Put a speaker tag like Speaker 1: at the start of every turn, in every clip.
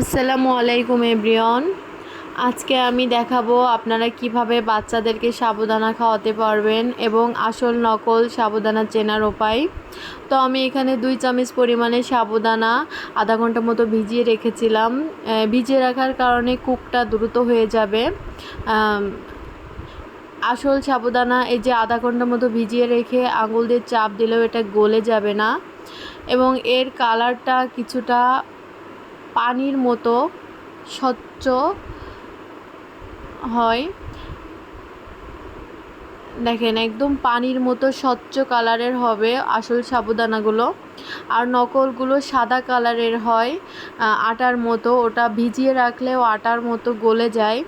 Speaker 1: আসসালামু আলাইকুম এভরিওন আজকে আমি দেখাবো আপনারা কীভাবে বাচ্চাদেরকে সাবুদানা খাওয়াতে পারবেন এবং আসল নকল সাবুদানা চেনার উপায়। তো আমি এখানে দুই চামচ পরিমাণে সাবুদানা আধা ঘণ্টা মতো ভিজিয়ে রেখেছিলাম। ভিজিয়ে রাখার কারণে কুকটা দ্রুত হয়ে যাবে। আসল সাবুদানা এই যে আধা ঘণ্টা মতো ভিজিয়ে রেখে আঙুল দিয়ে চাপ দিলেও এটা গলে যাবে না। এবং এর কালারটা কিছুটা পানির মতো স্বচ্ছ হয়। দেখেন, একদম পানির মতো স্বচ্ছ কালারের হবে আসল সাবুদানাগুলো। আর নকলগুলো সাদা কালারের হয় আটার মতো। ওটা ভিজিয়ে রাখলেও আটার মতো গলে যায়।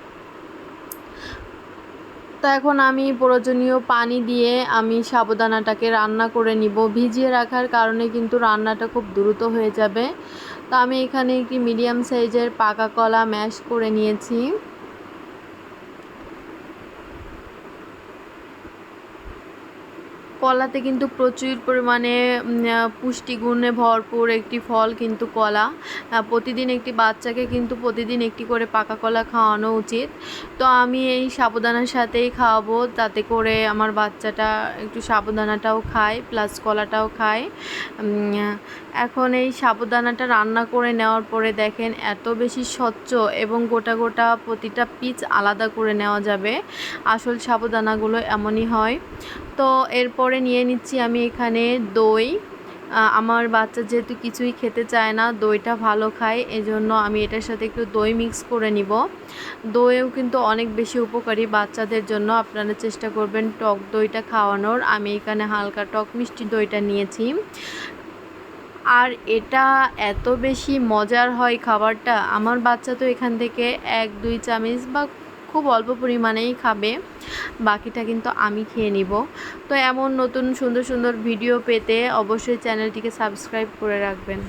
Speaker 1: তো এখন আমি প্রয়োজনীয় পানি দিয়ে আমি সাবুদানাটাকে রান্না করে নিব। ভিজিয়ে রাখার কারণে কিন্তু রান্নাটা খুব দ্রুত হয়ে যাবে। তো আমি এখানে একটি মিডিয়াম সাইজের পাকা কলা ম্যাশ করে নিয়েছি। কলাতে কিন্তু প্রচুর পরিমাণে পুষ্টিগুণে ভরপুর একটি ফল কিন্তু কলা। প্রতিদিন একটি বাচ্চাকে কিন্তু প্রতিদিন একটি করে পাকা কলা খাওয়ানো উচিত। তো আমি এই সাবুদানার সাথেই খাওয়াবো, তাতে করে আমার বাচ্চাটা একটু সাবুদানাটাও খায় প্লাস কলাটাও খায়। এখন এই সাবুদানাটা রান্না করে নেওয়ার পরে দেখেন এত বেশি স্বচ্ছ এবং গোটা গোটা প্রতিটা পিচ আলাদা করে নেওয়া যাবে। আসল সাবুদানাগুলো এমনই হয়। তো এরপরে নিয়ে নিচ্ছি আমি এখানে দই। আমার বাচ্চা যেহেতু কিছুই খেতে চায় না, দইটা ভালো খায়, এজন্য আমি এটার সাথে একটু দই মিক্স করে নিব। দইও কিন্তু অনেক বেশি উপকারী বাচ্চাদের জন্য, আপনারা চেষ্টা করবেন টক দইটা খাওয়ানোর। আমি এখানে হালকা টক মিষ্টি দইটা নিয়েছি। আর এটা এত বেশি মজার হয় খাবারটা, আমার বাচ্চা তো এখান থেকে এক, দুই চামচ বা খুব অল্প পরিমাণেই খাবে। বাকিটা কিন্তু আমি খেয়ে নিব। তো এমন নতুন সুন্দর সুন্দর ভিডিও পেতে অবশ্যই চ্যানেলটিকে সাবস্ক্রাইব করে রাখবেন।